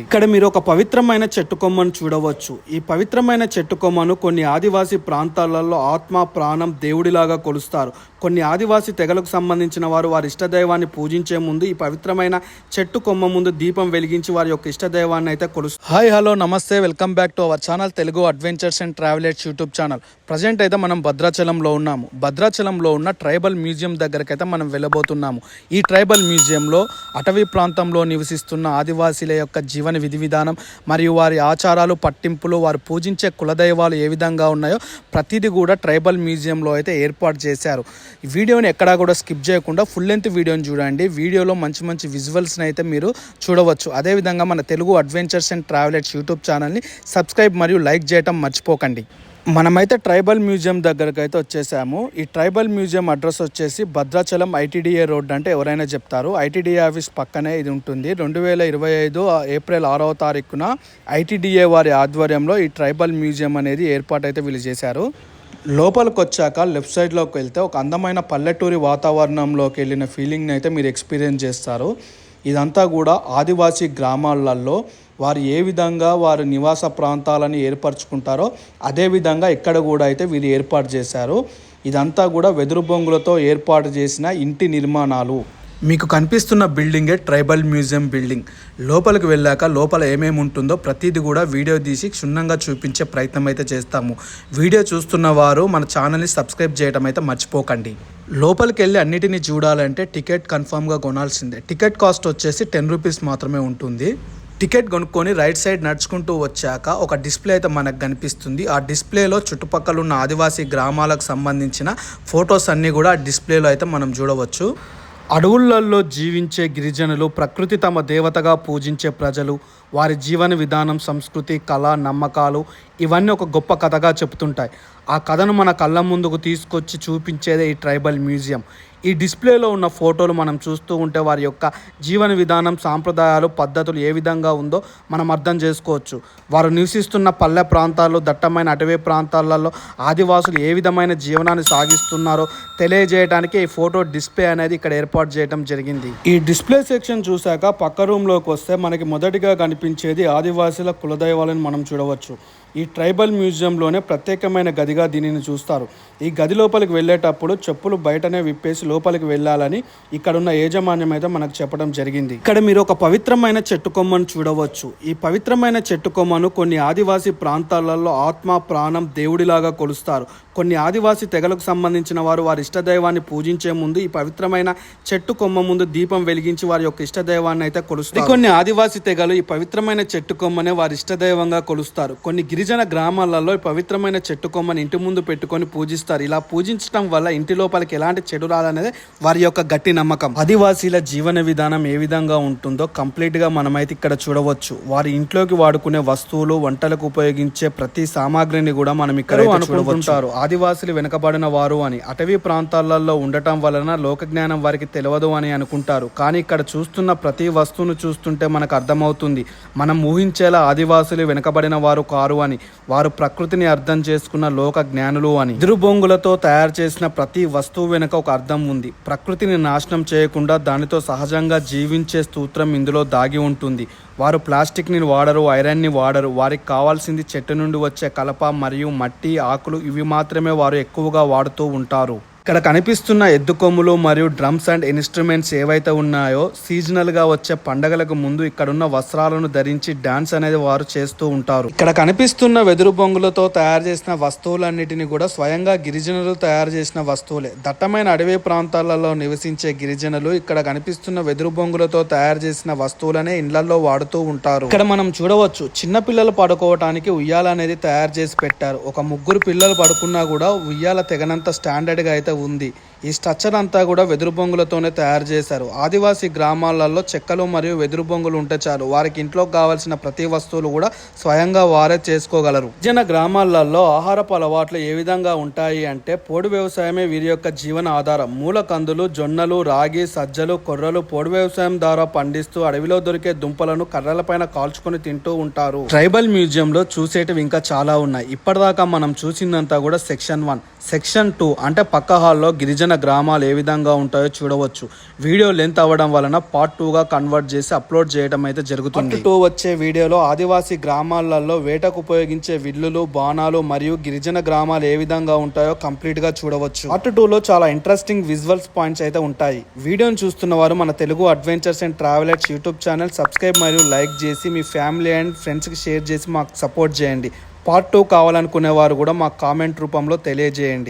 ఇక్కడ మీరు ఒక పవిత్రమైన చెట్టు కొమ్మను చూడవచ్చు. ఈ పవిత్రమైన చెట్టు కొమ్మను కొన్ని ఆదివాసీ ప్రాంతాలలో ఆత్మ ప్రాణం దేవుడిలాగా కొలుస్తారు. కొన్ని ఆదివాసీ తెగలకు సంబంధించిన వారు వారి ఇష్టదైవాన్ని పూజించే ముందు ఈ పవిత్రమైన చెట్టు కొమ్మ ముందు దీపం వెలిగించి వారి యొక్క ఇష్టదైవాన్ని అయితే కొలుస్తారు. హాయ్ హలో నమస్తే welcome back to our channel Telugu adventures and travellers YouTube channel. Present అయితే మనం భద్రాచలంలో ఉన్నాము. భద్రాచలంలో ఉన్న ట్రైబల్ మ్యూజియం దగ్గరకైతే అయితే మనం వెళ్ళబోతున్నాము. ఈ ట్రైబల్ మ్యూజియంలో అటవీ ప్రాంతంలో నివసిస్తున్న ఆదివాసీల యొక్క జీవన విధి విధానం మరియు వారి ఆచారాలు పట్టింపులు వారు పూజించే కులదైవాలు ఏ విధంగా ఉన్నాయో ప్రతిదీ కూడా ట్రైబల్ మ్యూజియంలో అయితే ఏర్పాటు చేశారు. ఈ వీడియోని ఎక్కడా కూడా స్కిప్ చేయకుండా ఫుల్ లెంత్ వీడియోని చూడండి. వీడియోలో మంచి మంచి విజువల్స్ని అయితే మీరు చూడవచ్చు. అదేవిధంగా మన Telugu adventures and travellers YouTube ఛానల్ని సబ్స్క్రైబ్ మరియు లైక్ చేయటం మర్చిపోకండి. మనమైతే ట్రైబల్ మ్యూజియం దగ్గరకు అయితే వచ్చేసాము. ఈ ట్రైబల్ మ్యూజియం అడ్రస్ వచ్చేసి భద్రాచలం ఐటీడీఏ రోడ్ అంటే ఎవరైనా చెప్తారు. ఐటీడీఏ ఆఫీస్ పక్కనే ఇది ఉంటుంది. రెండు వేల ఇరవై ఐదు ఏప్రిల్ ఆరవ తారీఖున ఐటీడీఏ వారి ఆధ్వర్యంలో ఈ ట్రైబల్ మ్యూజియం అనేది ఏర్పాటు అయితే వీళ్ళు చేశారు. లోపలికి వచ్చాక లెఫ్ట్ సైడ్లోకి వెళ్తే ఒక అందమైన పల్లెటూరి వాతావరణంలోకి వెళ్ళిన ఫీలింగ్ని అయితే మీరు ఎక్స్పీరియన్స్ చేస్తారు. ఇదంతా కూడా ఆదివాసీ గ్రామాలలో వారు ఏ విధంగా వారి నివాస ప్రాంతాలను ఏర్పరచుకుంటారో అదేవిధంగా ఇక్కడ కూడా అయితే వీరు ఏర్పాటు చేశారు. ఇదంతా కూడా వెదురు బొంగులతో ఏర్పాటు చేసిన ఇంటి నిర్మాణాలు. మీకు కనిపిస్తున్న బిల్డింగే ట్రైబల్ మ్యూజియం బిల్డింగ్. లోపలికి వెళ్ళాక లోపల ఏమేమి ఉంటుందో ప్రతిదీ కూడా వీడియో తీసి క్షుణ్ణంగా చూపించే ప్రయత్నం అయితే చేస్తాము. వీడియో చూస్తున్న వారు మన ఛానల్ని సబ్స్క్రైబ్ చేయడం అయితే మర్చిపోకండి. లోపలికి వెళ్ళి అన్నిటిని చూడాలంటే టికెట్ కన్ఫామ్గా కొనాల్సిందే. టికెట్ కాస్ట్ వచ్చేసి టెన్ రూపీస్ మాత్రమే ఉంటుంది. టికెట్ కొనుక్కొని రైట్ సైడ్ నడుచుకుంటూ వచ్చాక ఒక డిస్ప్లే అయితే మనకు కనిపిస్తుంది. ఆ డిస్ప్లేలో చుట్టుపక్కల ఉన్న ఆదివాసీ గ్రామాలకు సంబంధించిన ఫొటోస్ అన్నీ కూడా ఆ డిస్ప్లేలో అయితే మనం చూడవచ్చు. అడవులలో జీవించే గిరిజనులు ప్రకృతి తమ దేవతగా పూజించే ప్రజలు వారి జీవన విధానం సంస్కృతి కళ నమ్మకాలు ఇవన్నీ ఒక గొప్ప కథగా చెప్తుంటాయి. ఆ కథను మన కళ్ళ ముందుకు తీసుకొచ్చి చూపించేదే ఈ ట్రైబల్ మ్యూజియం. ఈ డిస్ప్లేలో ఉన్న ఫోటోలు మనం చూస్తూ ఉంటే వారి యొక్క జీవన విధానం సాంప్రదాయాలు పద్ధతులు ఏ విధంగా ఉందో మనం అర్థం చేసుకోవచ్చు. వారు నివసిస్తున్న పల్లె ప్రాంతాల్లో దట్టమైన అటవీ ప్రాంతాలలో ఆదివాసులు ఏ విధమైన జీవనాన్ని సాగిస్తున్నారో తెలియజేయడానికి ఈ ఫోటో డిస్ప్లే అనేది ఇక్కడ ఏర్పాటు చేయడం జరిగింది. ఈ డిస్ప్లే సెక్షన్ చూశాక పక్క రూమ్లోకి వస్తే మనకి మొదటిగా కనిపించేది ఆదివాసుల కులదైవాలను మనం చూడవచ్చు. ఈ ట్రైబల్ మ్యూజియంలోనే ప్రత్యేకమైన గదిగా దీనిని చూస్తారు. ఈ గది లోపలికి వెళ్ళేటప్పుడు చెప్పులు బయటనే విప్పేసి లోపలికి వెళ్ళాలని ఇక్కడున్న యాజమాన్యం అయితే మనకు చెప్పడం జరిగింది. ఇక్కడ మీరు ఒక పవిత్రమైన చెట్టు కొమ్మను చూడవచ్చు. ఈ పవిత్రమైన చెట్టు కొమ్మను కొన్ని ఆదివాసీ ప్రాంతాలలో ఆత్మ ప్రాణం దేవుడిలాగా కొలుస్తారు. కొన్ని ఆదివాసీ తెగలకు సంబంధించిన వారు వారి ఇష్టదైవాన్ని పూజించే ముందు ఈ పవిత్రమైన చెట్టు కొమ్మ ముందు దీపం వెలిగించి వారి యొక్క ఇష్టదైవాన్ని అయితే కొలుస్తారు. కొన్ని ఆదివాసీ తెగలు ఈ పవిత్రమైన చెట్టు కొమ్మనే వారి ఇష్టదైవంగా కొలుస్తారు. కొన్ని గిరిజన గ్రామాలలో పవిత్రమైన చెట్టు కొమ్మని ఇంటి ముందు పెట్టుకొని పూజిస్తారు. ఇలా పూజించడం వల్ల ఇంటి లోపలికి ఎలాంటి చెడు రాదనేది వారి యొక్క గట్టి నమ్మకం. ఆదివాసీల జీవన విధానం ఏ విధంగా ఉంటుందో కంప్లీట్గా మనమైతే ఇక్కడ చూడవచ్చు. వారి ఇంట్లోకి వాడుకునే వస్తువులు వంటలకు ఉపయోగించే ప్రతి సామాగ్రిని కూడా మనం ఇక్కడ అనుకుంటుంటారు. ఆదివాసులు వెనుకబడిన వారు అని అటవీ ప్రాంతాలలో ఉండటం వలన లోక జ్ఞానం వారికి తెలియదు అని అనుకుంటారు. కానీ ఇక్కడ చూస్తున్న ప్రతి వస్తువును చూస్తుంటే మనకు అర్థమవుతుంది. మనం ఊహించేలా ఆదివాసులు వెనుకబడిన వారు కారు అని. వారు ప్రకృతిని అర్థం చేసుకున్న లోక జ్ఞానులు అని. ఎదురుబొంగులతో తయారు చేసిన ప్రతి వస్తువు వెనుక ఒక అర్థం ఉంది. ప్రకృతిని నాశనం చేయకుండా దానితో సహజంగా జీవించే స్తోత్రం ఇందులో దాగి ఉంటుంది. వారు ప్లాస్టిక్ని వాడరు ఐరన్ని వాడరు. వారికి కావాల్సింది చెట్టు నుండి వచ్చే కలప మరియు మట్టి ఆకులు. ఇవి మాత్రమే వారు ఎక్కువగా వాడుతూ ఉంటారు. ఇక్కడ కనిపిస్తున్న ఎద్దు కొమ్ములు మరియు డ్రమ్స్ అండ్ ఇన్స్ట్రుమెంట్స్ ఏవైతే ఉన్నాయో సీజనల్గా వచ్చే పండగలకు ముందు ఇక్కడున్న వస్త్రాలను ధరించి డాన్స్ అనేది వారు చేస్తూ ఉంటారు. ఇక్కడ కనిపిస్తున్న వెదురు బొంగులతో తయారు చేసిన వస్తువులన్నిటిని కూడా స్వయంగా గిరిజనులు తయారు చేసిన వస్తువులే. దట్టమైన అడవి ప్రాంతాలలో నివసించే గిరిజనులు ఇక్కడ కనిపిస్తున్న వెదురు బొంగులతో తయారు చేసిన వస్తువులనే ఇండ్లలో వాడుతూ ఉంటారు. ఇక్కడ మనం చూడవచ్చు చిన్న పిల్లలు పడుకోవటానికి ఉయ్యాల అనేది తయారు చేసి పెట్టారు. ఒక ముగ్గురు పిల్లలు పడుకున్నా కూడా ఉయ్యాల తెగనంత స్టాండర్డ్గా అయితే ఉంది. ఈ స్ట్రక్చర్ అంతా కూడా వెదురు బొంగులతోనే తయారు చేశారు. ఆదివాసీ గ్రామాలలో చెక్కలు మరియు వెదురు బొంగులు ఉంటే చాలు. వారికి ఇంట్లోకి కావాల్సిన ప్రతి వస్తువులు కూడా స్వయంగా వారే చేసుకోగలరు. గిరిజన గ్రామాలలో ఆహారపు అలవాట్లు ఏ విధంగా ఉంటాయి అంటే పోడు వ్యవసాయమే వీరి యొక్క జీవన ఆధారం. మూల కందులు జొన్నలు రాగి సజ్జలు కొర్రలు పోడు వ్యవసాయం ద్వారా పండిస్తూ అడవిలో దొరికే దుంపలను కర్రలపైన కాల్చుకొని తింటూ ఉంటారు. ట్రైబల్ మ్యూజియం లో చూసేటివి ఇంకా చాలా ఉన్నాయి. ఇప్పటిదాకా మనం చూసిందంతా కూడా సెక్షన్ వన్. సెక్షన్ టూ అంటే పక్క హాల్లో గిరిజన గ్రామాలు ఏ విధంగా ఉంటాయో చూడవచ్చు. వీడియో లెంత్ అవ్వడం వలన పార్ట్ టూగా కన్వర్ట్ చేసి అప్లోడ్ చేయడం అయితే జరుగుతుంది. టూ వచ్చే వీడియోలో ఆదివాసీ గ్రామాలలో వేటకు ఉపయోగించే విల్లులు బాణాలు మరియు గిరిజన గ్రామాలు ఏ విధంగా ఉంటాయో కంప్లీట్గా చూడవచ్చు. పార్ట్ టూలో చాలా ఇంట్రెస్టింగ్ విజువల్స్ పాయింట్స్ అయితే ఉంటాయి. వీడియోను చూస్తున్న వారు మన Telugu adventures and travellers YouTube channel subscribe మరియు లైక్ చేసి మీ ఫ్యామిలీ అండ్ ఫ్రెండ్స్కి షేర్ చేసి మాకు సపోర్ట్ చేయండి. పార్ట్ టూ కావాలనుకునే వారు కూడా మాకు కామెంట్ రూపంలో తెలియజేయండి.